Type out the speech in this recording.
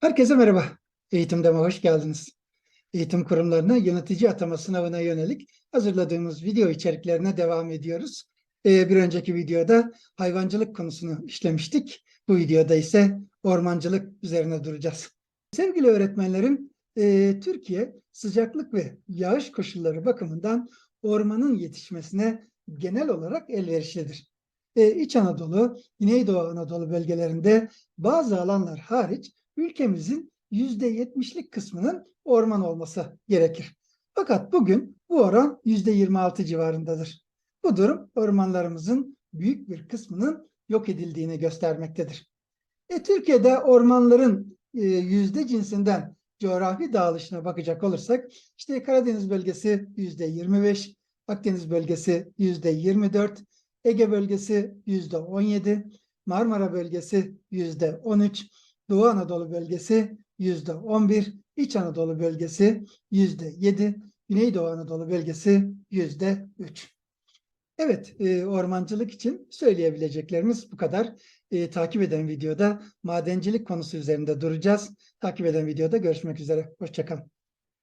Herkese merhaba. Eğitimdeme hoş geldiniz. Eğitim kurumlarına yönetici atama sınavına yönelik hazırladığımız video içeriklerine devam ediyoruz. Ee, bir önceki videoda hayvancılık konusunu işlemiştik. Bu videoda ise ormancılık üzerine duracağız. Sevgili öğretmenlerim, e, Türkiye sıcaklık ve yağış koşulları bakımından ormanın yetişmesine genel olarak elverişlidir. Ee, İç Anadolu, Güneydoğu Anadolu bölgelerinde bazı alanlar hariç ülkemizin yüzde yetmişlik kısmının orman olması gerekir. Fakat bugün bu oran yüzde yirmi altı civarındadır. Bu durum ormanlarımızın büyük bir kısmının yok edildiğini göstermektedir. E, Türkiye'de ormanların e, yüzde cinsinden coğrafi dağılışına bakacak olursak, işte Karadeniz bölgesi yüzde yirmi beş, Akdeniz bölgesi yüzde yirmi dört, Ege bölgesi yüzde on yedi, Marmara bölgesi yüzde on üç, Doğu Anadolu bölgesi yüzde on bir, İç Anadolu bölgesi yüzde yedi, Güneydoğu Anadolu bölgesi yüzde üç. Evet, e, ormancılık için söyleyebileceklerimiz bu kadar. E, takip eden videoda madencilik konusu üzerinde duracağız. Takip eden videoda görüşmek üzere. Hoşçakalın.